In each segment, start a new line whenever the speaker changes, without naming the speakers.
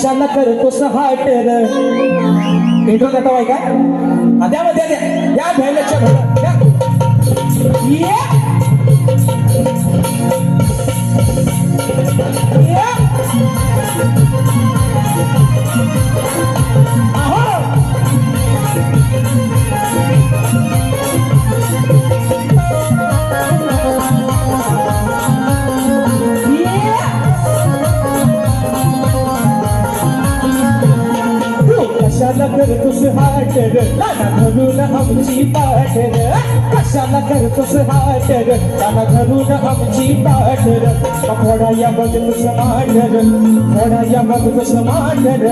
कशाला करतोस हाट इंट्रो देता बाई काय? द्या मग द्या द्या. द्या भ्यायलाच्या भलं द्या कशाला करतोस हाट ग नाना धरून आमची पाठ ग कशाला करतोस हाट ग नाना धरून आमची पाठ ग थोडा या बघ तुझ मांड थोडा या बघ तुझ मांड ग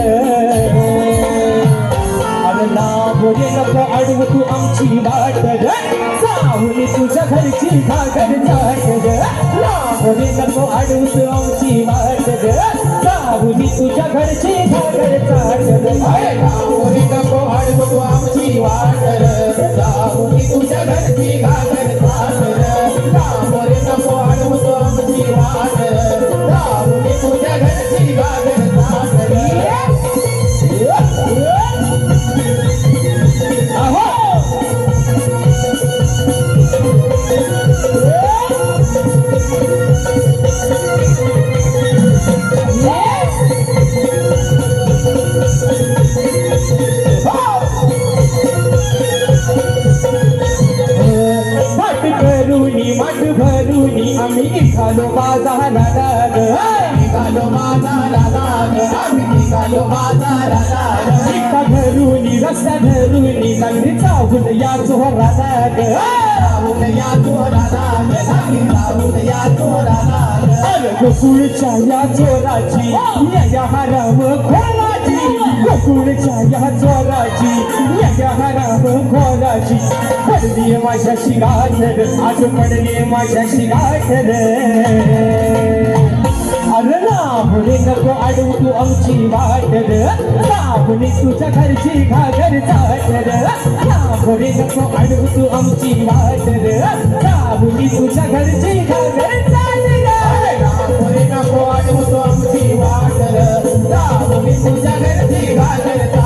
अरे लांबोरे नको अडव तू आमची वाटर ग सावली तुझ्या घरची घागर चाट ग लांबोरे नको अडव तू आमची वाटर ग सावली तुझ्या घरची घागर oh भरूनी माठ आम्ही निघालो बाजाराला
निघालो बाजाराला आम्ही निघालो
रस्ता धरूनी रस्ता धरूनी चावून या चोराला
या चोराला ग, सांगी या चोराला
अरे गोकुळच्या या चोराची या हराम गोकुळच्या या चोराची याच्या या हराम खोराची. पडली माझ्या शिगाठर आज पडली माझ्या शिगाठर अरे राहुले नको अडवू तू आमची वाटर. राहुले तुझ्या घरची घागर चाटर राहुले नको अडवू तू आमची वाटर. राहुली तुझ्या घरची घागर
राहुरी तुझ्या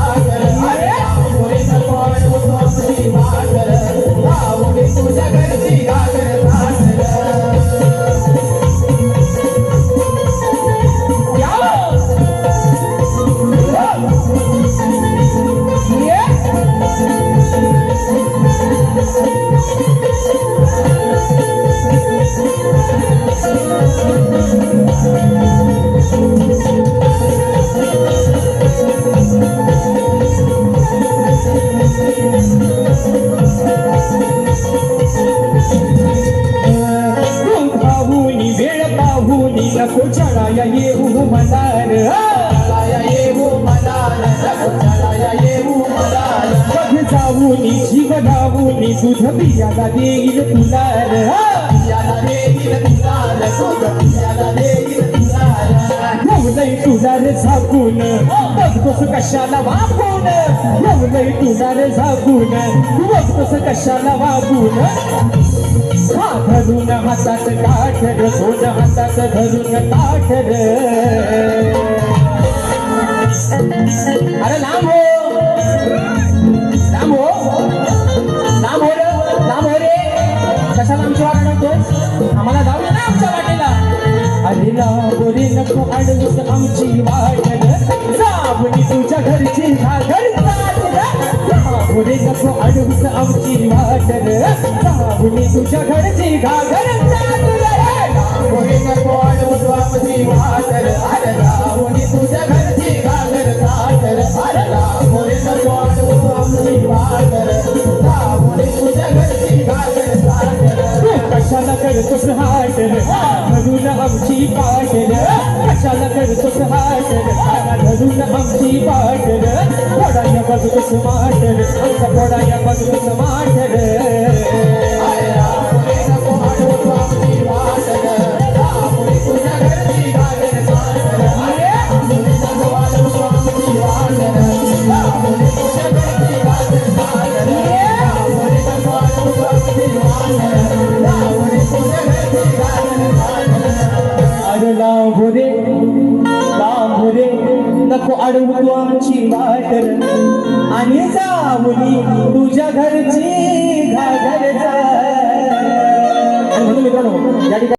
जीव लावूनी दूध पियाला देईल तुलार
याला देईल तुलाल दूध देईल तुलाल
येऊनही तुला झाकून कशाला वागून. येऊनही तुला झाकून. बघतोस कशाला वागून. हा धरून हातात काठ रे सोन हातात धरून काठर. आमची आम्हाला जाऊ ना आमच्या वाटेला. अरे लांब नको अडवूस आमची वाट जाबणी तुझ्या घरची घागर लांब नको अडवूस आमची वाट जाबणी तुझ्या घरची घागर
कोणी नको अडवूस आमची आमची
पाट कशाला करतोस हाट धरून आमची पाट पोडाया बघतोस माट आमचा पोडाया बघतोस माट
अरे अडवू तू आमची
वाट आणि जाऊनी तुझ्या घरची घागरचा जा मित्रांनो या ठिकाणी